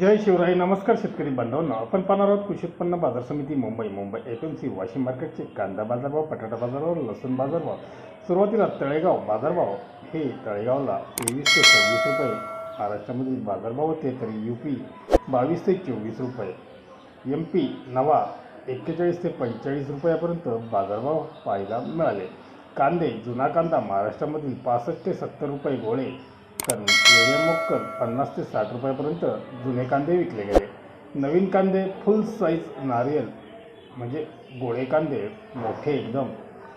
जय शिवराय नमस्कार शेतकरी बांधवांना. आपण पाहणार आहोत कृषी उत्पन्न बाजार समिती Mumbai. Mumbai F M C Washim मार्केटचे कांदा बाजारभाव बटाटा बाजारभाव लसूण बाजारभाव. सुरुवातीला तळेगाव बाजारभाव. हे तळेगावला तेवीस ते सव्वीस रुपये. महाराष्ट्रामधील बाजारभाव होते तर यू पी बावीस ते चोवीस रुपये. एम पी नवा एक्केचाळीस ते पंचेचाळीस रुपयापर्यंत बाजारभाव पाहायला मिळाले. कांदे जुना कांदा महाराष्ट्रामधील पासष्ट ते सत्तर रुपये गोळे. तर मीडियम मोक्कर पन्नास ते साठ रुपयापर्यंत जुने कांदे विकले गेले. नवीन कांदे फुल साईज नारियल म्हणजे गोळे कांदे मोठे एकदम.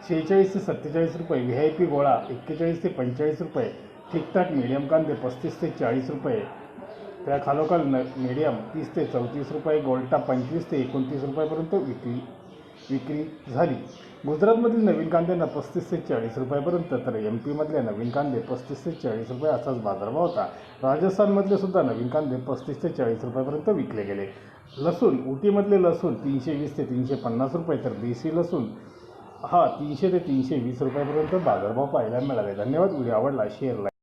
शेहेचाळीस ते सत्तेचाळीस रुपये व्ही आय पी गोळा एक्केचाळीस ते पंचेचाळीस रुपये. ठीकठाक मीडियम कांदे पस्तीस ते चाळीस रुपये. त्या खालोखाल न मीडियम तीस ते चौतीस रुपये गोल्टा पंचवीस ते एकोणतीस रुपयापर्यंत विकली. विक्री झाली. गुजरातमधील नवीन कांद्यांना पस्तीस ते चाळीस रुपयापर्यंत तर एम पीमधल्या नवीन कांदे पस्तीस ते चाळीस रुपये असाच बाजारभाव होता. राजस्थानमधले सुद्धा नवीन कांदे पस्तीस ते चाळीस रुपयापर्यंत विकले गेले. लसूण उटीमधले लसूण तीनशे वीस ते तीनशे पन्नास रुपये तर देशी लसूण हा तीनशे ते तीनशे वीस रुपयापर्यंत बाजारभाव पाहायला मिळाले. धन्यवाद. व्हिडिओ आवडला शेअर लाईक